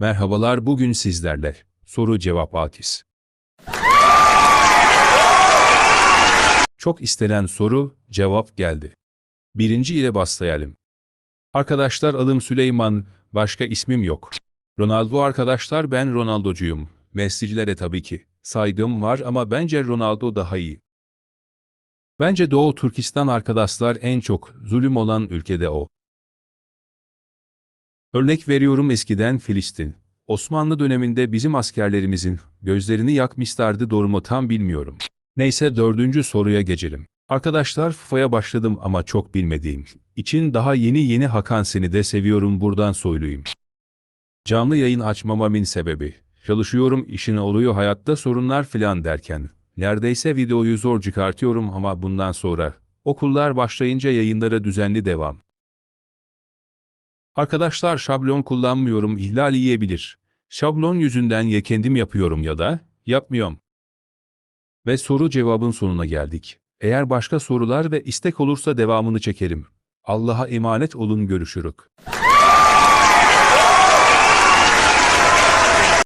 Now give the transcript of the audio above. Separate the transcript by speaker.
Speaker 1: Merhabalar bugün sizlerle. Soru cevap Atis. Çok istenen soru, cevap geldi. Birinci ile başlayalım. Arkadaşlar adım Süleyman, başka ismim yok. Ronaldo arkadaşlar ben Ronaldocuyum. Messi'cilere tabii ki. Saygım var ama bence Ronaldo daha iyi. Bence Doğu Türkistan arkadaşlar en çok zulüm olan ülkede o. Örnek veriyorum eskiden Filistin. Osmanlı döneminde bizim askerlerimizin gözlerini yakmışlardı doğru mu tam bilmiyorum. Neyse dördüncü soruya geçelim. Arkadaşlar FIFA'ya başladım ama çok bilmediğim için daha yeni yeni Hakan seni de seviyorum buradan soyluyum. Canlı yayın açmamamın sebebi. Çalışıyorum işin oluyor hayatta sorunlar filan derken. Neredeyse videoyu zor çıkartıyorum ama bundan sonra okullar başlayınca yayınlara düzenli devam. Arkadaşlar şablon kullanmıyorum ihlal yiyebilir. Şablon yüzünden ya kendim yapıyorum ya da yapmıyorum. Ve soru cevabın sonuna geldik. Eğer başka sorular ve istek olursa devamını çekerim. Allah'a emanet olun görüşürük.